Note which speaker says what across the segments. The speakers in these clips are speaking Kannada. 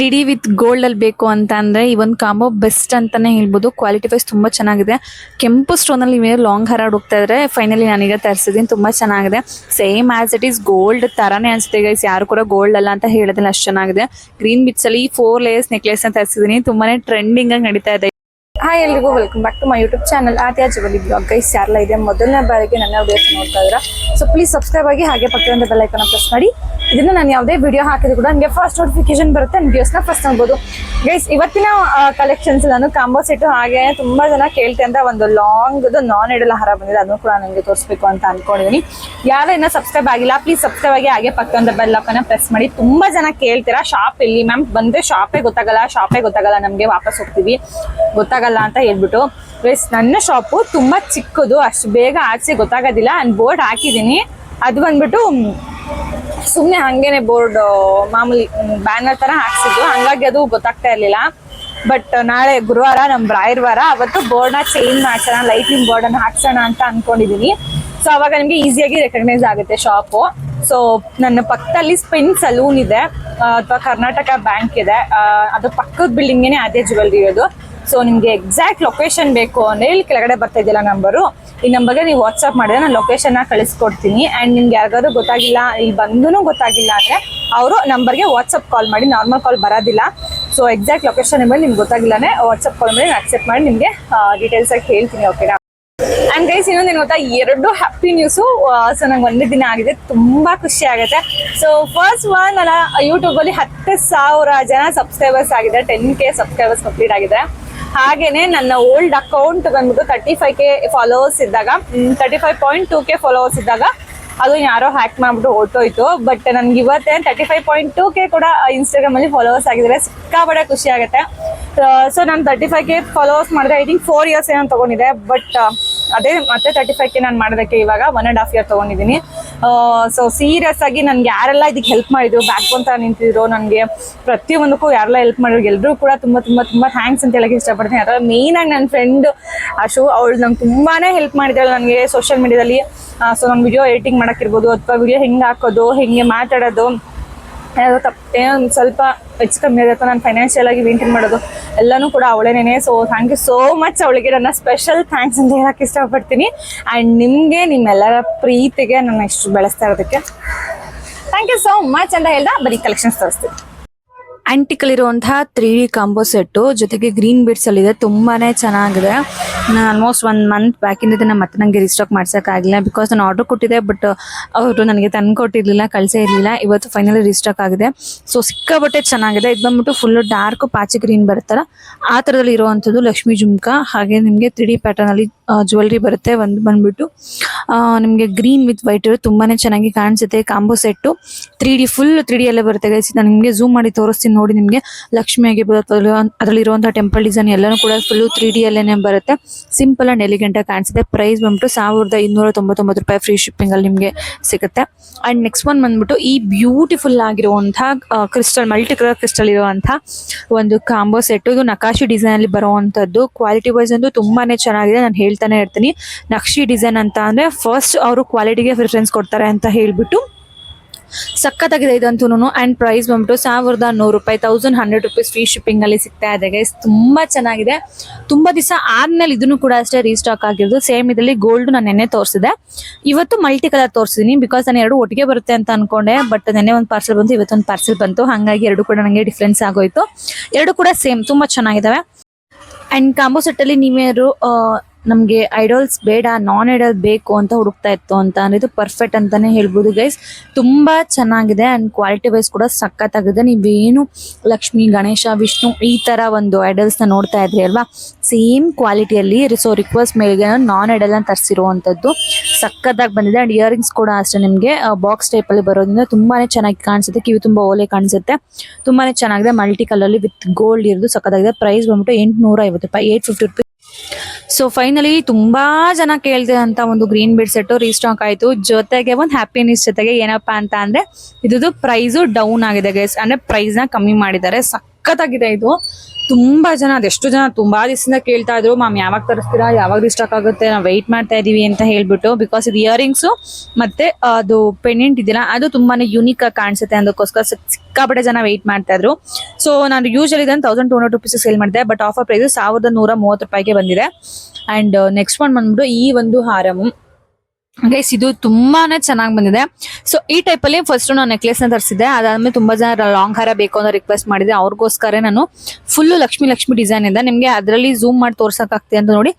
Speaker 1: ತ್ರೀ ಡಿ ವಿತ್ ಗೋಲ್ಡ್ ಅಲ್ಲಿ ಬೇಕು ಅಂತ ಅಂದ್ರೆ ಈ ಒಂದು ಕಾಂಬೋ ಬೆಸ್ಟ್ ಅಂತಾನೆ ಹೇಳ್ಬೋದು. ಕ್ವಾಲಿಟಿ ವೈಸ್ ತುಂಬಾ ಚೆನ್ನಾಗಿದೆ. ಕೆಂಪು ಸ್ಟೋನ್ ಅಲ್ಲಿ ನೀವು ಲಾಂಗ್ ಹಾರ ಹೋಗ್ತಾ ಇದ್ರೆ ಫೈನಲಿ ನಾನೀಗ ತರಿಸಿದೀನಿ ತುಂಬಾ ಚೆನ್ನಾಗಿದೆ. Same as it is gold ತರಾನೇ ಅನ್ಸುತ್ತೆ ಗೈಸ್ ಯಾರು ಕೂಡ ಗೋಲ್ಡ್ ಅಲ್ಲ ಅಂತ ಹೇಳೋದಿಲ್ಲ, ಅಷ್ಟು ಚೆನ್ನಾಗಿದೆ. ಗ್ರೀನ್ ಬಿಟ್ಸ್ ಅಲ್ಲಿ ಫೋರ್ ಲೇಯರ್ಸ್ ನೆಕ್ಲೆಸ್ ಅಂತ ತರಿಸಿದೀನಿ ತುಂಬಾನೇ ಟ್ರೆಂಡಿಂಗ್ ಆಗಿ ನಡೀತಾ ಇದೆ.
Speaker 2: ಹಾಯ್ ಎಲ್ರಿಗೂ welcome back to my YouTube channel Adya Javali blog guys ಯಾರಲ್ಲ ಇದೆ ಮೊದಲನೇ ಬಾರಿಗೆ ನನ್ನ ವಿಡಿಯೋಸ್ ನೋಡ್ತಾ ಇದ್ರ ಸೊ ಪ್ಲೀಸ್ ಸಬ್ಸ್ಕ್ರೈಬ್ ಆಗಿ ಹಾಗೆ ಪಕ್ಕದ ಬೆಲ್ ಐಕನ್ ಪ್ರೆಸ್ ಮಾಡಿ. ಇದನ್ನ ನಾನು ಯಾವುದೇ ವಿಡಿಯೋ ಹಾಕಿದ್ರು ಕೂಡ ನನಗೆ ಫಸ್ಟ್ ನೋಟಿಫಿಕೇಶನ್ ಬರುತ್ತೆ ನನ್ನ ವಿಡಿಯೋಸ್ನ ಫಸ್ಟ್ ನೋಡ್ಬೋದು. ಗೈಸ್ ಇವತ್ತಿನ ಕಲೆಕ್ಷನ್ಸ್ ನಾನು ಕಾಂಬೋ ಸೆಟ್ ಹಾಗೆ ತುಂಬಾ ಜನ ಕೇಳ್ತೆ ಅಂತ ಒಂದು ಲಾಂಗ್ ನಾನ್ ಎಡಲ್ ಆಹಾರ ಬಂದಿದೆ, ಅದನ್ನು ಕೂಡ ನನಗೆ ತೋರಿಸ್ಬೇಕು ಅಂತ ಅನ್ಕೊಂಡಿದೀನಿ. ಯಾರು ಇನ್ನೂ ಸಬ್ಸ್ಕ್ರೈಬ್ ಆಗಿಲ್ಲ ಪ್ಲೀಸ್ ಸಬ್ಸ್ಕ್ರೈಬ್ ಆಗಿ ಹಾಗೆ ಪಕ್ಕದ ಬೆಲ್ ಐಕನ್ನ ಪ್ರೆಸ್ ಮಾಡಿ. ತುಂಬಾ ಜನ ಕೇಳ್ತೀರಾ ಶಾಪ್ ಇಲ್ಲಿ ಮ್ಯಾಮ್ ಬಂದ್ರೆ ಶಾಪೇ ಗೊತ್ತಾಗಲ್ಲ ಶಾಪೇ ಗೊತ್ತಾಗಲ್ಲ, ನಮಗೆ ವಾಪಸ್ ಹೋಗ್ತೀವಿ. ಗೊತ್ತಾಗಲ್ಲ ಅಂತ ಹೇಳ್ಬಿಟ್ಟು. ಗೈಸ್ ನನ್ನ ಶಾಪು ತುಂಬಾ ಚಿಕ್ಕದು, ಅಷ್ಟು ಬೇಗ ಆಚೆ ಗೊತ್ತಾಗೋದಿಲ್ಲ ಅಂಡ್ ಬೋರ್ಡ್ ಹಾಕಿದ್ದೀನಿ. ಅದು ಬಂದ್ಬಿಟ್ಟು ಸುಮ್ಮನೆ ಹಂಗೇನೆ ಬೋರ್ಡ್, ಮಾಮೂಲಿ ಬ್ಯಾನರ್ ತರ ಹಾಕ್ಸಿದ್ದು ಹಂಗಾಗಿ ಅದು ಗೊತ್ತಾಗ್ತಾ ಇರ್ಲಿಲ್ಲ. ಬಟ್, ನಾಳೆ ಗುರುವಾರ, ನಮ್ ರಾಯರ್ವಾರ, ಅವತ್ತು ಬೋರ್ಡ್ನ ಚೇಂಜ್ ಮಾಡ್ಸೋಣ ಲೈಟಿಂಗ್ ಬೋರ್ಡ್ ಅನ್ನ ಹಾಕ್ಸೋಣ ಅಂತ ಅನ್ಕೊಂಡಿದೀನಿ. ಸೊ ಅವಾಗ ನಿಮ್ಗೆ ಈಸಿಯಾಗಿ ರೆಕಗ್ನೈಸ್ ಆಗುತ್ತೆ ಶಾಪು ಸೊ ನನ್ನ ಪಕ್ಕದಲ್ಲಿ ಸ್ಪಿನ್ ಸಲೂನ್ ಇದೆ. ಅಥವಾ ಕರ್ನಾಟಕ ಬ್ಯಾಂಕ್ ಇದೆ. ಅದು ಪಕ್ಕದ ಬಿಲ್ಡಿಂಗೇನೆ ಅದೇ ಜುವೆಲ್ರಿ ಇರೋದು. ಸೊ ನಿಮಗೆ ಎಕ್ಸಾಕ್ಟ್ ಲೊಕೇಶನ್ ಬೇಕು ಅಂದ್ರೆ ಇಲ್ಲಿ ಕೆಳಗಡೆ ಬರ್ತಾ ಇದೆಯಲ್ಲ ನಂಬರು ಈ ನಂಬರ್ಗೆ ನೀವು ವಾಟ್ಸಪ್ ಮಾಡಿದ್ರೆ ನಾನು ಲೊಕೇಶನ್ ಕಳಿಸ್ಕೊಡ್ತೀನಿ. ಅಂಡ್ ನಿಮ್ಗೆ ಯಾರಿಗಾದ್ರೂ ಗೊತ್ತಾಗಿಲ್ಲ, ಇಲ್ಲಿ ಬಂದೂ ಗೊತ್ತಾಗಿಲ್ಲ ಅಂದ್ರೆ ಅವರು ನಂಬರ್ಗೆ ವಾಟ್ಸಪ್ ಕಾಲ್ ಮಾಡಿ ನಾರ್ಮಲ್ ಕಾಲ್ ಬರೋದಿಲ್ಲ. ಸೊ ಎಕ್ಸಾಕ್ಟ್ ಲೊಕೇಶನ್ ಮೇಲೆ ನಿಮ್ಗೆ ಗೊತ್ತಾಗಿಲ್ಲನೇ ವಾಟ್ಸಪ್ ಕಾಲ್ ಮಾಡಿ ಅಕ್ಸೆಪ್ಟ್ ಮಾಡಿ ನಿಮಗೆ ಡೀಟೇಲ್ಸ್ ಆಗಿ ಹೇಳ್ತೀನಿ ಓಕೆನಾ ಅಂಡ್ ಗೈಸ್ ಏನು ಗೊತ್ತಾ? ಎರಡು ಹ್ಯಾಪಿ ನ್ಯೂಸು ಸೊ ನಂಗೆ ಒಂದೇ ದಿನ ಆಗಿದೆ. ತುಂಬ ಖುಷಿ ಆಗುತ್ತೆ. ಸೊ ಫಸ್ಟ್ ಒನ್ ನನ್ನ ಯೂಟ್ಯೂಬಲ್ಲಿ ಹತ್ತು ಸಾವಿರ ಜನ ಸಬ್ಸ್ಕ್ರೈಬರ್ಸ್ ಆಗಿದೆ ಟೆನ್ ಕೆ ಸಬ್ಸ್ಕ್ರೈಬರ್ಸ್ ಕಂಪ್ಲೀಟ್ ಆಗಿದೆ ಹಾಗೇನೆ ನನ್ನ ಓಲ್ಡ್ ಅಕೌಂಟ್ ಬಂದ್ಬಿಟ್ಟು ತರ್ಟಿ ಫೈವ್ ಕೆ ಫಾಲೋವರ್ಸ್ ಇದ್ದಾಗ thirty five point two K followers ಇದ್ದಾಗ ಅದು ಯಾರೋ ಹ್ಯಾಕ್ ಮಾಡ್ಬಿಟ್ಟು ಹೊರಟೋಯ್ತು. ಬಟ್ ನನ್ಗೆ ಇವತ್ತೇ thirty five point two K ಕೂಡ ಇನ್ಸ್ಟಾಗ್ರಾಮ್ ಅಲ್ಲಿ ಫಾಲೋವರ್ಸ್ ಆಗಿದ್ದಾರೆ ಸಿಕ್ಕಾಪಟ್ಟೆ ಖುಷಿ ಆಗುತ್ತೆ. ಸೊ ನಾನು ತರ್ಟಿ ಫೈವ್ ಕೆ ಫಾಲೋವರ್ಸ್ ಮಾಡಿದ್ರೆ ಐ ಥಿಂಕ್ ಫೋರ್ ಇಯರ್ಸ್ ಏನೋ ತಗೊಂಡಿದೆ ಬಟ್ ಅದೇ ಮತ್ತೆ ತರ್ಟಿ ಫೈವ್ ಕೆ ನಾನು ಮಾಡೋದಕ್ಕೆ ಇವಾಗ ಒನ್ ಅಂಡ್ ಹಾಫ್ ಇಯರ್ ತಗೊಂಡಿದ್ದೀನಿ. ಸೊ ಸೀರಿಯಸ್ ಆಗಿ ನನ್ಗೆ ಯಾರೆಲ್ಲ ಇದಕ್ಕೆ ಹೆಲ್ಪ್ ಮಾಡಿದ್ರು ಬ್ಯಾಕ್ ಬೋನ್ ನಿಂತಿದ್ರು ನನಗೆ, ಪ್ರತಿಯೊಂದಕ್ಕೂ ಯಾರೆಲ್ಲ ಹೆಲ್ಪ್ ಮಾಡಿದ್ರು ಎಲ್ಲರೂ ಕೂಡ ತುಂಬಾ ತುಂಬಾ ತುಂಬಾ ಥ್ಯಾಂಕ್ಸ್ ಅಂತ ಹೇಳಕ್ಕೆ ಇಷ್ಟಪಡ್ತೀನಿ. ಅದರಲ್ಲಿ ಮೇನ್ ಆಗಿ ನನ್ನ ಫ್ರೆಂಡ್ ಅಶು, ಅವಳು ನಂಗೆ ತುಂಬಾನೇ ಹೆಲ್ಪ್ ಮಾಡಿದ್ದಾಳೆ ನನಗೆ ಸೋಷಿಯಲ್ ಮೀಡಿಯಾದಲ್ಲಿ ಸೊ ನಾನು ವಿಡಿಯೋ ಎಡಿಟಿಂಗ್ ಮಾಡೋಕ್ಕಿರ್ಬೋದು ಅಥವಾ ವಿಡಿಯೋ ಹೆಂಗೆ ಹಾಕೋದು, ಹೆಂಗೆ ಮಾತಾಡೋದು ಏನಾದ್ರು ಒಂದ್ ಸ್ವಲ್ಪ ಹೆಚ್ಚು ಕಮ್ಮಿ ಇರುತ್ತೆ ನಾನು ಫೈನಾನ್ಷಿಯಲ್ ಆಗಿ ಮೇಂಟೈನ್ ಮಾಡೋದು. ಎಲ್ಲನೂ ಕೂಡ ಅವಳೇನೇ so thank you so much ಅವಳಿಗೆ ನನ್ನ ಸ್ಪೆಷಲ್ ಥ್ಯಾಂಕ್ಸ್ ಅಂತ ಹೇಳಕ್ಕೆ ಇಷ್ಟಪಡ್ತೀನಿ. ಆ್ಯಂಡ್ ನಿಮಗೆ, ನಿಮ್ಮೆಲ್ಲರ ಪ್ರೀತಿಗೆ ನನ್ನ ಇಷ್ಟು ಬೆಳೆಸ್ತಾ ಇರೋದಕ್ಕೆ ಥ್ಯಾಂಕ್ ಯು ಸೋ ಮಚ್ ಅಂತ ಹೇಳ್ದ. ಬರೀ ಕಲೆಕ್ಷನ್ಸ್ ತೋರಿಸ್ತೀನಿ.
Speaker 1: ಆಂಟಿಕಲ್ ಇರುವಂತಹ ತ್ರೀ ಡಿ ಕಾಂಬೋ ಸೆಟ್ಟು, ಜೊತೆಗೆ ಗ್ರೀನ್ ಬಿಡ್ಸ್ ಅಲ್ಲಿ ಇದೆ ತುಂಬಾನೇ ಚೆನ್ನಾಗಿದೆ. ನಾನು ಆಲ್ಮೋಸ್ಟ್ ಒನ್ ಮಂತ್ ಬ್ಯಾಕ್ ಇಂದ ಇದನ್ನ ಮತ್ತೆ ನನಗೆ ರಿಸ್ಟಾಕ್ ಮಾಡ್ಸೋಕ್ಕಾಗಿಲ್ಲ ಬಿಕಾಸ್ ನಾನು ಆರ್ಡರ್ ಕೊಟ್ಟಿದ್ದೆ ಬಟ್ ಅವರು ನನಗೆ ತಂದು ಕೊಟ್ಟಿರಲಿಲ್ಲ, ಕಳಿಸೇ ಇರಲಿಲ್ಲ. ಇವತ್ತು ಫೈನಲಿ ರಿಸ್ಟಾಕ್ ಆಗಿದೆ. ಸೊ ಸಿಕ್ಕಾಬಟ್ಟೆ ಚೆನ್ನಾಗಿದೆ. ಇದು ಬಂದ್ಬಿಟ್ಟು ಫುಲ್ ಡಾರ್ಕ್ ಪಾಚಿ ಗ್ರೀನ್ ಬರುತ್ತಲ್ಲ, ಆ ಥರದಲ್ಲಿ ಇರುವಂಥದ್ದು ಲಕ್ಷ್ಮಿ ಜುಮ್ಕಾ. ಹಾಗೆ ನಿಮಗೆ ತ್ರೀ ಡಿ ಪ್ಯಾಟರ್ನ್ ಅಲ್ಲಿ ಜ್ಯುವೆಲ್ರಿ ಬರುತ್ತೆ ಒಂದು ಬಂದ್ಬಿಟ್ಟು. ನಿಮಗೆ ಗ್ರೀನ್ ವಿತ್ ವೈಟ್ ತುಂಬಾನೇ ಚೆನ್ನಾಗಿ ಕಾಣಿಸುತ್ತೆ. Combo set. Three D full three D ಅಲ್ಲೇ ಬರುತ್ತೆ ಗೈಸ್ ನಾನು ನಿಮಗೆ ಝೂಮ್ ಮಾಡಿ ತೋರಿಸ್ತೀನಿ ನೋಡಿ ನಿಮಗೆ. ಲಕ್ಷ್ಮಿ ಆಗಿರ್ಬೋದು, ಅದರಲ್ಲಿ ಇರುವಂತಹ ಟೆಂಪಲ್ ಡಿಸೈನ್ ಎಲ್ಲನೂ ಕೂಡ ಫುಲ್ ತ್ರೀ ಡಿ ಅಲ್ಲೇನೆ ಬರುತ್ತೆ. ಸಿಂಪಲ್ ಅಂಡ್ ಎಲಿಗೆಂಟ್ ಆಗಿ ಕಾಣಿಸುತ್ತೆ. ಪ್ರೈಸ್ ಬಂದ್ಬಿಟ್ಟು ಸಾವಿರದ ಇನ್ನೂರ ತೊಂಬತ್ತೊಂಬತ್ತು ರೂಪಾಯಿ ಫ್ರೀ ಶಿಪ್ಪಿಂಗ್ ಅಲ್ಲಿ ನಿಮಗೆ ಸಿಗುತ್ತೆ. ಅಂಡ್ ನೆಕ್ಸ್ಟ್ ಒನ್ ಬಂದ್ಬಿಟ್ಟು ಈ ಬ್ಯೂಟಿಫುಲ್ ಆಗಿರುವಂತಹ ಕ್ರಿಸ್ಟಲ್ ಮಲ್ಟಿ ಕಲರ್ ಕ್ರಿಸ್ಟಲ್ ಇರುವಂತಹ ಒಂದು ಕಾಂಬೋ ಸೆಟ್ ಇದು ನಕಾಶಿ ಡಿಸೈನ್ ಅಲ್ಲಿ ಬರುವಂತದ್ದು ಕ್ವಾಲಿಟಿ ವೈಸ್ ಅಂತೂ ತುಂಬಾನೇ ಚೆನ್ನಾಗಿದೆ. ನಾನು ಹೇಳ್ತಾನೆ ಇರ್ತೀನಿ. ನಕ್ಷಿ ಡಿಸೈನ್ ಅಂತ ಅಂದ್ರೆ ಫಸ್ಟ್ ಅವರು ಕ್ವಾಲಿಟಿಗೆ ಪ್ರಿಫರೆನ್ಸ್ ಕೊಡ್ತಾರೆ ಅಂತ ಹೇಳ್ಬಿಟ್ಟು ಸಖತ್ತಾಗಿದೆ ಇದಂತೂ ಅಂಡ್ ಪ್ರೈಸ್ ಬಂದ್ಬಿಟ್ಟು ಸಾವಿರದ ನೂರು ರೂಪಾಯಿ thousand hundred rupees free shipping ಅಲ್ಲಿ ಸಿಗ್ತಾ ಇದೆ ಗೈಸ್ ತುಂಬಾ ಚೆನ್ನಾಗಿದೆ. ತುಂಬಾ ದಿವಸ ಆದ್ಮೇಲೆ ಇದನ್ನು ಕೂಡ ಅಷ್ಟೇ ರೀಸ್ಟಾಕ್ ಆಗಿರೋದು. ಸೇಮ್ ಇದರಲ್ಲಿ ಗೋಲ್ಡ್ ನಾನು ನೆನ್ನೆ ತೋರಿಸಿದೆ. ಇವತ್ತು ಮಲ್ಟಿ ಕಲರ್ ತೋರಿಸಿದೀನಿ ಬಿಕಾಸ್ ನಾನು ಎರಡು ಒಟ್ಟಿಗೆ ಬರುತ್ತೆ ಅಂತ ಅನ್ಕೊಂಡೆ. ಬಟ್ ನೆನ್ನೆ ಒಂದು ಪಾರ್ಸಲ್ ಬಂತು ಇವತ್ತೊಂದು ಪಾರ್ಸಲ್ ಬಂತು. ಹಾಗಾಗಿ ಎರಡು ಕೂಡ ನನಗೆ ಡಿಫ್ರೆನ್ಸ್ ಆಗೋಯ್ತು. ಎರಡು ಕೂಡ ಸೇಮ್ ತುಂಬಾ ಚೆನ್ನಾಗಿದಾವೆ. ಅಂಡ್ ಕಾಂಬೋ ಸೆಟ್ ಅಲ್ಲಿ ನೀವೇರು ನಮಗೆ ಐಡಲ್ಸ್ ಬೇಡ ನಾನ್ ಐಡಲ್ ಬೇಕು ಅಂತ ಹುಡುಕ್ತಾ ಇತ್ತು ಅಂತ ಅಂದ್ರೆ ಇದು ಪರ್ಫೆಕ್ಟ್ ಅಂತಾನೆ ಹೇಳ್ಬೋದು ಗೈಸ್ ತುಂಬಾ ಚೆನ್ನಾಗಿದೆ ಅಂಡ್ ಕ್ವಾಲಿಟಿ ವೈಸ್ ಕೂಡ ಸಖತ್ತಾಗಿದೆ ನೀವೇನು ಲಕ್ಷ್ಮಿ, ಗಣೇಶ, ವಿಷ್ಣು ಈ ತರ ಒಂದು ಐಡಲ್ಸ್ನ ನೋಡ್ತಾ ಇದ್ರಿ ಅಲ್ವಾ? ಸೇಮ್ ಕ್ವಾಲಿಟಿಯಲ್ಲಿ ಸೊ ರಿಕ್ವೆಸ್ಟ್ ಮೇಲ್ಗೆ ನಾನ್ ಐಡಲ್ನ ತರಿಸಿರುವಂತದ್ದು ಸಖತ್ತಾಗಿ ಬಂದಿದೆ. ಅಂಡ್ ಇಯರಿಂಗ್ಸ್ ಕೂಡ ಅಷ್ಟೇ ನಿಮಗೆ ಬಾಕ್ಸ್ ಟೈಪ್ ಅಲ್ಲಿ ಬರೋದ್ರಿಂದ ತುಂಬಾನೇ ಚೆನ್ನಾಗಿ ಕಾಣಿಸುತ್ತೆ. ಕಿವಿ ತುಂಬಾ ಓಲೆ ಕಾಣಿಸುತ್ತೆ. ತುಂಬಾನೇ ಚೆನ್ನಾಗಿದೆ. ಮಲ್ಟಿ ಕಲರ್ ವಿತ್ ಗೋಲ್ಡ್ ಇರೋದು ಸಖತ್ತಾಗಿದೆ ಪ್ರೈಸ್ ಬಂದ್ಬಿಟ್ಟು ಎಂಟುನೂರ ಐವತ್ತು ರೂಪಾಯಿ eight fifty rupees so finally ತುಂಬಾ ಜನ ಕೇಳ್ತಿದಂತ ಒಂದು ಗ್ರೀನ್ ಬಿಡ್ ಸೆಟ್ ರೀಸ್ಟಾಕ್ ಆಯ್ತು. ಜೊತೆಗೆ ಒಂದು ಹ್ಯಾಪಿನೆಸ್ ಜೊತೆಗೆ ಏನಪ್ಪಾ ಅಂತ ಅಂದ್ರೆ ಇದ್ದು ಪ್ರೈಸು ಡೌನ್ ಆಗಿದೆ ಗೈಸ್ ಅಂದ್ರೆ ಪ್ರೈಸ್ನ ಕಮ್ಮಿ ಮಾಡಿದ್ದಾರೆ. ಸಖತ್ತಾಗಿದೆ ಇದು. ತುಂಬಾ ಜನ ಅದೆಷ್ಟು ಜನ ತುಂಬಾ ದಿವಸದಿಂದ ಕೇಳ್ತಾ ಇದ್ರು, ಮ್ಯಾಮ್, ಯಾವಾಗ ತರಿಸ್ತೀರಾ? ಯಾವಾಗ ಸ್ಟಾಕ್ ಆಗುತ್ತೆ? ನಾವು ವೆಯ್ಟ್ ಮಾಡ್ತಾ ಇದೀವಿ ಅಂತ ಹೇಳ್ಬಿಟ್ಟು ಬಿಕಾಸ್ ಇದು ಇಯರಿಂಗ್ಸ್ ಮತ್ತೆ ಅದು ಪೆಂಡೆಂಟ್ ಇದೆಯಲ್ಲ, ಅದು ತುಂಬಾನೇ ಯೂನಿಕ್ ಆಗಿ ಕಾಣಿಸುತ್ತೆ. ಅದಕ್ಕೋಸ್ಕರ ಸಿಕ್- ಸಿಕ್ಕಾಪಟ್ಟೆ ಜನ ವೆಯ್ಟ್ ಮಾಡ್ತಾ ಇದ್ರು. ಸೊ ನಾನು ಯೂಶಲಿ ಇದನ್ನು thousand two hundred rupees sale ಮಾಡಿದೆ ಬಟ್ ಆಫರ್ ಪ್ರೈಸ್ ಸಾವಿರದ ನೂರ ಮೂವತ್ತು ರೂಪಾಯಿಗೆ ಬಂದಿದೆ. ಅಂಡ್ ನೆಕ್ಸ್ಟ್ ಒನ್ ಬಂದ್ಬಿಟ್ಟು ಈ ಒಂದು ಹಾರಮು ಗೈಸ್ ಇದು ತುಂಬಾನೇ ಚೆನ್ನಾಗಿ ಬಂದಿದೆ. ಸೊ ಈ ಟೈಪ್ ಅಲ್ಲಿ ಫಸ್ಟ್ ನಾನು ನೆಕ್ಲೆಸ್ನ ತರಿಸಿದೆ ಅದಾದ್ಮೇಲೆ ತುಂಬಾ ಜನ ಲಾಂಗ್ ಹಾರ ಬೇಕು ಅಂತ ರಿಕ್ವೆಸ್ಟ್ ಮಾಡಿದೆ ಅವ್ರಿಗೋಸ್ಕರ ನಾನು ಫುಲ್ ಲಕ್ಷ್ಮಿ ಲಕ್ಷ್ಮಿ ಡಿಸೈನ್ ಇದೆ. ನಿಮ್ಗೆ ಅದರಲ್ಲಿ ಝೂಮ್ ಮಾಡಿ ತೋರ್ಸಕ್ ಅಂತ ನೋಡಿ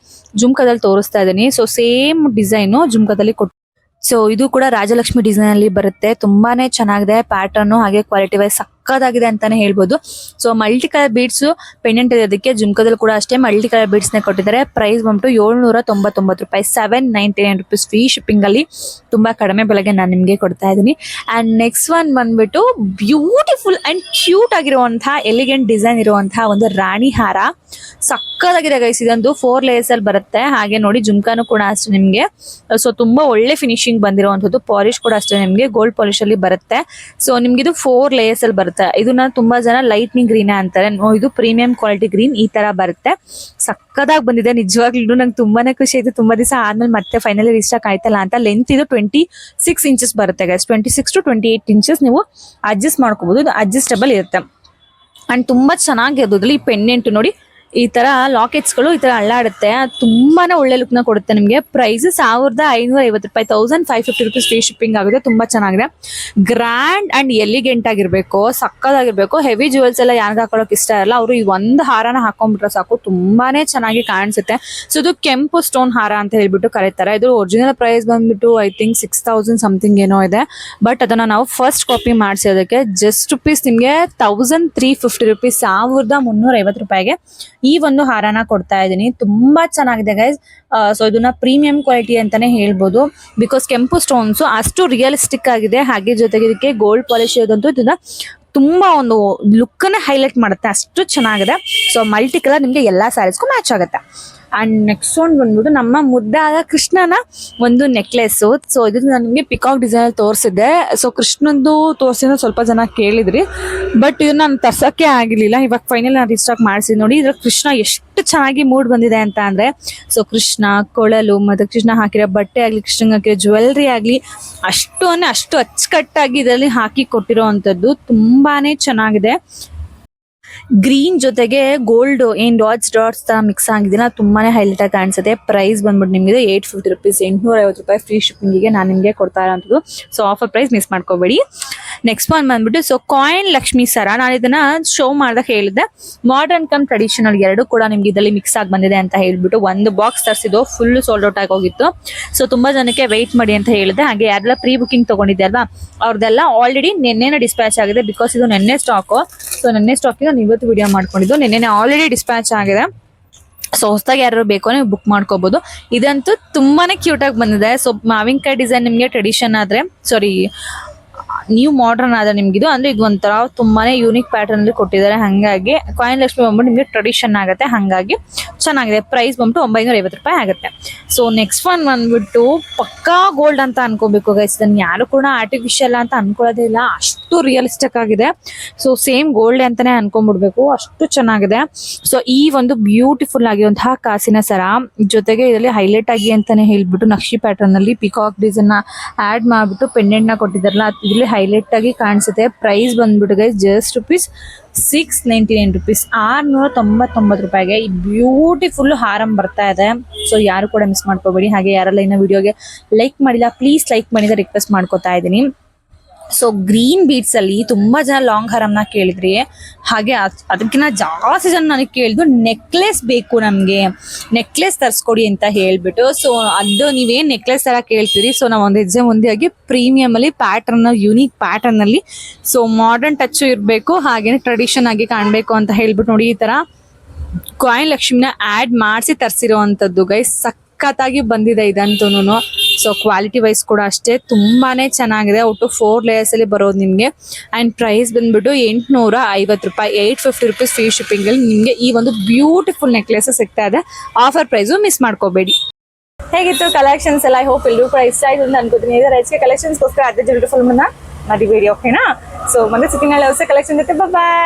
Speaker 1: ಜುಮ್ಕದಲ್ಲಿ ತೋರಿಸ್ತಾ ಇದೀನಿ. ಸೊ ಸೇಮ್ ಡಿಸೈನ್ ಜುಮ್ಕದಲ್ಲಿ ಕೊಟ್ಟು ಸೊ ಇದು ಕೂಡ ರಾಜಲಕ್ಷ್ಮಿ ಡಿಸೈನ್ ಅಲ್ಲಿ ಬರುತ್ತೆ. ತುಂಬಾನೇ ಚೆನ್ನಾಗಿದೆ ಪ್ಯಾಟರ್ನ್ ಹಾಗೆ ಕ್ವಾಲಿಟಿ ವೈಸ್ ಸಕ್ಕದಾಗಿದೆ ಅಂತಾನೆ ಹೇಳ್ಬೋದು. So multi colour beads pendant ಇರೋದಕ್ಕೆ ಜುಮ್ಕದಲ್ಲಿ ಕೂಡ ಅಷ್ಟೇ ಮಲ್ಟಿ ಕಲರ್ ಬೀಡ್ಸ್ನ ಕೊಟ್ಟಿದ್ದಾರೆ. ಪ್ರೈಸ್ ಬಂದ್ಬಿಟ್ಟು ಏಳ್ನೂರ ತೊಂಬತ್ತೊಂಬತ್ತು ರೂಪಾಯಿ seven ninety nine rupees free shipping ಅಲ್ಲಿ ತುಂಬಾ ಕಡಿಮೆ ಬೆಲೆಗೆ ನಾನು ನಿಮಗೆ ಕೊಡ್ತಾ ಇದ್ದೀನಿ. ಅಂಡ್ ನೆಕ್ಸ್ಟ್ ಒನ್ ಬಂದ್ಬಿಟ್ಟು ಬ್ಯೂಟಿಫುಲ್ ಅಂಡ್ ಕ್ಯೂಟ್ ಆಗಿರುವಂತಹ ಎಲಿಗೆಂಟ್ ಡಿಸೈನ್ ಇರುವಂತಹ ಒಂದು ರಾಣಿ ಹಾರ. ಸಕ್ಕದಾಗಿದೆ ಗೈಸ್ ಇದೊಂದು ಫೋರ್ ಲೇಯರ್ಸ್ ಅಲ್ಲಿ ಬರುತ್ತೆ. ಹಾಗೆ ನೋಡಿ, ಜುಮ್ಕಾನು ಕೂಡ ಅಷ್ಟೇ ನಿಮ್ಗೆ. ಸೊ ತುಂಬಾ ಒಳ್ಳೆ ಫಿನಿಶಿಂಗ್ ಬಂದಿರುವಂತದ್ದು ಪಾಲಿಶ್ ಕೂಡ ಅಷ್ಟೇ ನಿಮ್ಗೆ. ಗೋಲ್ಡ್ ಪಾಲಿಶ್ ಅಲ್ಲಿ ಬರುತ್ತೆ. ಸೊ ನಿಮ್ಗೆ ಇದು ಫೋರ್ ಲೇಯರ್ಸ್ ಅಲ್ಲಿ ಬರುತ್ತೆ. ಇದನ್ನ ತುಂಬಾ ಜನ ಲೈಟ್ನಿಂಗ್ ಗ್ರೀನ್ ಅಂತಾರೆ. ನೋ, ಇದು ಪ್ರೀಮಿಯಂ ಕ್ವಾಲಿಟಿ ಗ್ರೀನ್ ಈ ತರ ಬರುತ್ತೆ. ಸಕ್ಕದಾಗಿ ಬಂದಿದೆ. ನಿಜವಾಗ್ಲೂ ನಂಗೆ ತುಂಬಾನೇ ಖುಷಿ ಆಯ್ತು. ತುಂಬಾ ದಿವಸ ಆದ್ಮೇಲೆ ಮತ್ತೆ ಫೈನಲಿ ರೀಸ್ಟಾಕ್ ಆಯ್ತಲ್ಲ ಅಂತ. ಲೆಂತ್ ಇದು ಟ್ವೆಂಟಿ ಸಿಕ್ಸ್ ಇಂಚಸ್ ಬರುತ್ತೆ guys twenty six to twenty eight inches ನೀವು ಅಡ್ಜಸ್ಟ್ ಮಾಡ್ಕೋಬಹುದು ಇದು ಅಡ್ಜಸ್ಟಬಲ್ ಇರುತ್ತೆ. ಅಂಡ್ ತುಂಬಾ ಚೆನ್ನಾಗಿ ಅದ್ರಲ್ಲಿ ಈ ಪೆಂಡೆಂಟ್ ನೋಡಿ ಈ ತರ ಲಾಕೆಟ್ಸ್ಗಳು ಈ ತರ ಅಳ್ಳಾಡುತ್ತೆ. ತುಂಬಾನೇ ಒಳ್ಳೆ ಲುಕ್ನ ಕೊಡುತ್ತೆ ನಿಮಗೆ. ಪ್ರೈಸ್ ಸಾವಿರದ ಐನೂರ ಐವತ್ತು ರೂಪಾಯಿ thousand five fifty rupees free shipping ಆಗಿದೆ ತುಂಬಾ ಚೆನ್ನಾಗಿದೆ. ಗ್ರ್ಯಾಂಡ್ ಅಂಡ್ ಎಲಿಗೆಂಟ್ ಆಗಿರ್ಬೇಕು, ಸಕ್ಕದಾಗಿರ್ಬೇಕು ಹೆವಿ ಜುವೆಲ್ಸ್ ಎಲ್ಲ ಯಾರಿಗೆ ಹಾಕೊಳ್ಳೋಕೆ ಇಷ್ಟ ಇರಲ್ಲ, ಅವರು ಈ ಒಂದು ಹಾರನ ಹಾಕೊಂಡ್ಬಿಟ್ರೆ ಸಾಕು. ತುಂಬಾನೇ ಚೆನ್ನಾಗಿ ಕಾಣಿಸುತ್ತೆ. ಸೊ ಇದು ಕೆಂಪು ಸ್ಟೋನ್ ಹಾರ ಅಂತ ಹೇಳ್ಬಿಟ್ಟು ಕರೀತಾರೆ. ಇದು ಒರಿಜಿನಲ್ ಪ್ರೈಸ್ ಬಂದ್ಬಿಟ್ಟು I think six thousand something ಏನೋ ಇದೆ. ಬಟ್ ಅದನ್ನ ನಾವು ಫಸ್ಟ್ ಕಾಪಿ ಮಾಡಿಸೋದಕ್ಕೆ ಜಸ್ಟ್ ರುಪೀಸ್ ನಿಮಗೆ ತೌಸಂಡ್ ತ್ರೀ ಫಿಫ್ಟಿ ರುಪೀಸ್ ಸಾವಿರದ ಮುನ್ನೂರ ಐವತ್ತು ರೂಪಾಯಿಗೆ ಈ ಒಂದು ಹಾರನ ಕೊಡ್ತಾ ಇದ್ದೀನಿ. ತುಂಬಾ ಚೆನ್ನಾಗಿದೆ ಗೈಸ್ ಸೊ ಇದನ್ನ ಪ್ರೀಮಿಯಂ ಕ್ವಾಲಿಟಿ ಅಂತಾನೆ ಹೇಳ್ಬೋದು. ಬಿಕಾಸ್ ಕೆಂಪು ಸ್ಟೋನ್ಸ್ ಅಷ್ಟು ರಿಯಲಿಸ್ಟಿಕ್ ಆಗಿದೆ. ಹಾಗೆ ಜೊತೆಗೆ ಇದಕ್ಕೆ ಗೋಲ್ಡ್ ಪಾಲಿಶ್ ಇರೋದಂತೂ ಇದನ್ನ ತುಂಬಾ ಒಂದು ಲುಕ್ ಅನ್ನ ಹೈಲೈಟ್ ಮಾಡುತ್ತೆ. ಅಷ್ಟು ಚೆನ್ನಾಗಿದೆ. ಸೊ ಮಲ್ಟಿ ಕಲರ್ ನಿಮ್ಗೆ ಎಲ್ಲಾ ಸ್ಯಾರೀಸ್ಗೂ ಮ್ಯಾಚ್ ಆಗುತ್ತೆ. ಅಂಡ್ ನೆಕ್ಸ್ಟ್ ಒಂದು ಬಂದ್ಬಿಟ್ಟು ನಮ್ಮ ಮುದ್ದಾದ ಕೃಷ್ಣನ ಒಂದು ನೆಕ್ಲೆಸ್ ಸೊ ಇದು ನನಗೆ ಪಿಕಾಕ್ ಡಿಸೈನ್ ತೋರಿಸಿದ್ದೆ. ಸೊ ಕೃಷ್ಣಂದು ತೋರಿಸಿದ ಸ್ವಲ್ಪ ಜನ ಕೇಳಿದ್ರಿ. ಬಟ್ ಇದು ನಾನು ತರ್ಸೋಕ್ಕೆ ಆಗಿರಲಿಲ್ಲ. ಇವಾಗ ಫೈನಲ್ ನಾನು ರೀಸ್ಟಾಕ್ ಮಾಡಿಸಿದ್ ನೋಡಿ ಇದ್ರ ಕೃಷ್ಣ ಎಷ್ಟು ಚೆನ್ನಾಗಿ ಮೂಡ್ ಬಂದಿದೆ ಅಂತ ಅಂದರೆ ಸೊ ಕೃಷ್ಣ, ಕೊಳಲು ಮತ್ತೆ ಕೃಷ್ಣ ಹಾಕಿರೋ ಬಟ್ಟೆ ಆಗಲಿ, ಕೃಷ್ಣಂಗೆ ಹಾಕಿರೋ ಜ್ಯುವೆಲ್ರಿ ಆಗ್ಲಿ ಅಷ್ಟು ಅಷ್ಟು ಅಚ್ಚುಕಟ್ಟಾಗಿ ಇದರಲ್ಲಿ ಹಾಕಿ ಕೊಟ್ಟಿರೋ ಅಂಥದ್ದು ತುಂಬಾ ಚೆನ್ನಾಗಿದೆ. ಗ್ರೀನ್ ಜೊತೆಗೆ ಗೋಲ್ಡ್ ಏನ್ ಡಾಟ್ಸ್ ಡಾಟ್ಸ್ ತರ ಮಿಕ್ಸ್ ಆಗಿದ್ದೀನಿ ತುಂಬಾನೇ ಹೈಲೈಟ್ ಆಗಿ ಕಾಣಿಸುತ್ತೆ. ಪ್ರೈಸ್ ಬಂದ್ಬಿಟ್ಟು ನಿಮಗೆ ಏಟ್ ಫಿಫ್ಟಿ ರುಪೀಸ್ ಎಂಟುನೂರ ಐವತ್ತು ರೂಪಾಯಿ ಫ್ರೀ ಶಿಪ್ಪಿಂಗಿಗೆ ನಾನು ನಿಮಗೆ ಕೊಡ್ತಾ ಇರೋಂಥದ್ದು. ಸೊ ಆಫರ್ ಪ್ರೈಸ್ ಮಿಸ್ ಮಾಡ್ಕೋಬೇಡಿ. ನೆಕ್ಸ್ಟ್ ಒನ್ ಬಂದ್ಬಿಟ್ಟು ಸೊ ಕಾಯಿನ್ ಲಕ್ಷ್ಮಿ ಸರ, ನಾನು ಇದನ್ನ ಶೋ ಮಾಡ್ದಾಗ ಹೇಳಿದ್ದೆ. ಮಾಡರ್ನ್ ಕಮ್ ಟ್ರೆಡಿಷನಲ್ ಎರಡು ಕೂಡ ನಿಮ್ಗೆ ಇದರಲ್ಲಿ ಮಿಕ್ಸ್ ಆಗಿ ಬಂದಿದೆ ಅಂತ ಹೇಳ್ಬಿಟ್ಟು ಒಂದು ಬಾಕ್ಸ್ ತರಿಸಿದ್ದು ಫುಲ್ ಸೋಲ್ಡ್ ಔಟ್ ಆಗಿ ಹೋಗಿತ್ತು. ಸೊ ತುಂಬಾ ಜನಕ್ಕೆ ವೆಯ್ಟ್ ಮಾಡಿ ಅಂತ ಹೇಳಿದೆ ಹಾಗೆ ಯಾರೆಲ್ಲ ಪ್ರೀ ಬುಕಿಂಗ್ ತಗೊಂಡಿದ್ದೆ ಅಲ್ವಾ ಅವ್ರದ್ದೆಲ್ಲ ಆಲ್ರೆಡಿ ನಿನ್ನೆನೇ ಡಿಸ್ಪ್ಯಾಚ್ ಆಗಿದೆ ಬಿಕಾಸ್ ಇದು ನಿನ್ನೆ ಸ್ಟಾಕು ಸೊ ನಿನ್ನೆ ಸ್ಟಾಕಿಗೆ ನಾನು ಇವತ್ತು ವಿಡಿಯೋ ಮಾಡ್ಕೊಂಡಿದ್ದು. ನಿನ್ನೆ ಆಲ್ರೆಡಿ ಡಿಸ್ಪ್ಯಾಚ್ ಆಗಿದೆ. ಸೊ ಹೊಸದಾಗಿ ಯಾರು ಬೇಕೋ ನೀವು ಬುಕ್ ಮಾಡ್ಕೋಬಹುದು ಇದಂತೂ ತುಂಬಾನೇ ಕ್ಯೂಟ್ ಆಗಿ ಬಂದಿದೆ. ಸೊ ಮಾವಿನಕಾಯಿ ಡಿಸೈನ್ ನಿಮಗೆ ಟ್ರೆಡಿಷನ್ ಆದ್ರೆ ಸಾರಿ ನ್ಯೂ ಮಾಡ್ರನ್ ಆದ್ರೆ ನಿಮ್ಗಿದು. ಅಂದ್ರೆ ಇದು ಒಂಥರ ತುಂಬಾನೇ ಯೂನಿಕ್ ಪ್ಯಾಟರ್ನ್ ಅಲ್ಲಿ ಕೊಟ್ಟಿದ್ದಾರೆ. ಹಂಗಾಗಿ ಕಾಯಿನ್ ಲಕ್ಷ್ಮಿ ಬಂದ್ಬಿಟ್ಟು ನಿಮಗೆ ಟ್ರೆಡಿಷನ್ ಆಗುತ್ತೆ. ಹಂಗಾಗಿ ಚೆನ್ನಾಗಿದೆ. ಪ್ರೈಸ್ ಬಂದ್ಬಿಟ್ಟು ಒಂಬೈನೂರ ಐವತ್ತು ರೂಪಾಯಿ ಆಗುತ್ತೆ. ಸೊ ನೆಕ್ಸ್ಟ್ ಒನ್ ಬಂದ್ಬಿಟ್ಟು ಪಕ್ಕಾ ಗೋಲ್ಡ್ ಅಂತ ಅನ್ಕೋಬೇಕು ಗೈಸ್ ಇದನ್ನ ಯಾರು ಕೂಡ ಆರ್ಟಿಫಿಷಿಯಲ್ ಅಂತ ಅನ್ಕೊಳ್ಳೋದೇ ಇಲ್ಲ. ಅಷ್ಟು ರಿಯಲಿಸ್ಟಿಕ್ ಆಗಿದೆ. ಸೊ ಸೇಮ್ ಗೋಲ್ಡ್ ಅಂತಾನೆ ಅನ್ಕೊಂಡ್ಬಿಡ್ಬೇಕು. ಅಷ್ಟು ಚೆನ್ನಾಗಿದೆ. ಸೊ ಈ ಒಂದು ಬ್ಯೂಟಿಫುಲ್ ಆಗಿರುವಂತಹ ಕಾಸಿನ ಸರ, ಜೊತೆಗೆ ಇದರಲ್ಲಿ ಹೈಲೈಟ್ ಆಗಿ ಅಂತಾನೆ ಹೇಳ್ಬಿಟ್ಟು ನಕ್ಷಿ ಪ್ಯಾಟರ್ನ್ ಅಲ್ಲಿ ಪಿಕಾಕ್ ಡಿಸೈನ್ ಆಡ್ ಮಾಡಿಬಿಟ್ಟು ಪೆಂಡೆಂಟ್ನ ಕೊಟ್ಟಿದ್ದಾರಲ್ಲ ಇದರಲ್ಲಿ ಹೈಲೈಟ್ ಆಗಿ ಕಾಣಿಸುತ್ತೆ. ಪ್ರೈಸ್ ಬಂದ್ಬಿಟ್ಟು guys just rupees six ninety nine rupees ಆರ್ನೂರ ತೊಂಬತ್ತೊಂಬತ್ತು ರೂಪಾಯಿಗೆ ಈ ಬ್ಯೂಟಿಫುಲ್ ಹಾರಂ ಬರ್ತಾ ಇದೆ. ಸೊ ಯಾರು ಕೂಡ ಮಿಸ್ ಮಾಡ್ಕೋಬೇಡಿ. ಹಾಗೆ ಯಾರೆಲ್ಲ ಇನ್ನ ವಿಡಿಯೋಗೆ ಲೈಕ್ ಮಾಡಿಲ್ಲ ಪ್ಲೀಸ್ ಲೈಕ್ ಮಾಡಿದ ರಿಕ್ವೆಸ್ಟ್ ಮಾಡ್ಕೋತಾ ಇದ್ದೀನಿ. ಸೊ ಗ್ರೀನ್ ಬೀಟ್ಸ್ ಅಲ್ಲಿ ತುಂಬಾ ಜನ ಲಾಂಗ್ ಹರಮ್ನ ಕೇಳಿದ್ರಿ, ಹಾಗೆ ಅದ್- ಅದಕ್ಕಿಂತ ಜಾಸ್ತಿ ಜನ ನನಗೆ ಕೇಳಿದ್ರು ನೆಕ್ಲೆಸ್ ಬೇಕು ನಮಗೆ. ನೆಕ್ಲೆಸ್ ತರಿಸ್ಕೊಡಿ ಅಂತ ಹೇಳ್ಬಿಟ್ಟು. ಸೊ ಅದು ನೀವೇನು ನೆಕ್ಲೆಸ್ ತರ ಕೇಳ್ತೀರಿ? ಸೊ ನಾವು ಒಂದು ಹೆಜ್ಜೆ ಮುಂದೆ ಆಗಿ ಪ್ರೀಮಿಯಂ ಅಲ್ಲಿ ಪ್ಯಾಟರ್ನ್ ಯುನೀಕ್ ಪ್ಯಾಟರ್ನ್ ಅಲ್ಲಿ ಸೊ ಮಾಡರ್ನ್ ಟಚ್ ಇರಬೇಕು, ಹಾಗೇನೆ ಟ್ರೆಡಿಷನ್ ಆಗಿ ಕಾಣಬೇಕು ಅಂತ ಹೇಳ್ಬಿಟ್ಟು ನೋಡಿ ಈ ತರ ಕಾಯಿನ್ ಲಕ್ಷ್ಮಿನ ಆಡ್ ಮಾಡಿಸಿ ತರಿಸಿರುವಂತದ್ದು ಗೈಸ್ ಸಖತ್ತಾಗಿ ಬಂದಿದೆ ಇದಂತೂ ಸೊ ಕ್ವಾಲಿಟಿ ವೈಸ್ ಕೂಡ ಅಷ್ಟೇ. ತುಂಬಾನೇ ಚೆನ್ನಾಗಿದೆ. ಒಟ್ಟು ಫೋರ್ ಲೇಯರ್ಸ್ ಅಲ್ಲಿ ಬರೋದು ನಿಮ್ಗೆ. ಅಂಡ್ ಪ್ರೈಸ್ ಬಂದ್ಬಿಟ್ಟು ಎಂಟುನೂರ ಐವತ್ತು ರೂಪಾಯಿ eight fifty rupees free shipping ಅಲ್ಲಿ ನಿಮ್ಗೆ ಈ ಒಂದು ಬ್ಯೂಟಿಫುಲ್ ನೆಕ್ಲೆಸ್ ಸಿಗ್ತಾ ಇದೆ. ಆಫರ್ ಪ್ರೈಸು ಮಿಸ್ ಮಾಡ್ಕೋಬೇಡಿ. ಹೇಗಿತ್ತು ಕಲೆಕ್ಷನ್ಸ್ ಎಲ್ಲ? ಐ ಹೋಪ್ ಎಲ್ಲರೂ ಕೂಡ ಇಷ್ಟ ಆಯ್ತು ಅಂತ ಅನ್ಕೋತೀನಿ. ಇದರ ಹೆಚ್ಚಿಗೆ ಕಲೆಕ್ಷನ್ಸ್ಗೋಸ್ಕರ ಅದೇ ಬ್ಯೂಟಿಫುಲ್ ಮುನ್ನ ಮರಿಬೇಡಿ ಓಕೆನಾ ಸೊ ಮುಂದೆ ಅಲ್ಲಿ ಹೊಸ ಕಲೆಕ್ಷನ್ ಜೊತೆ ಬಾಯ್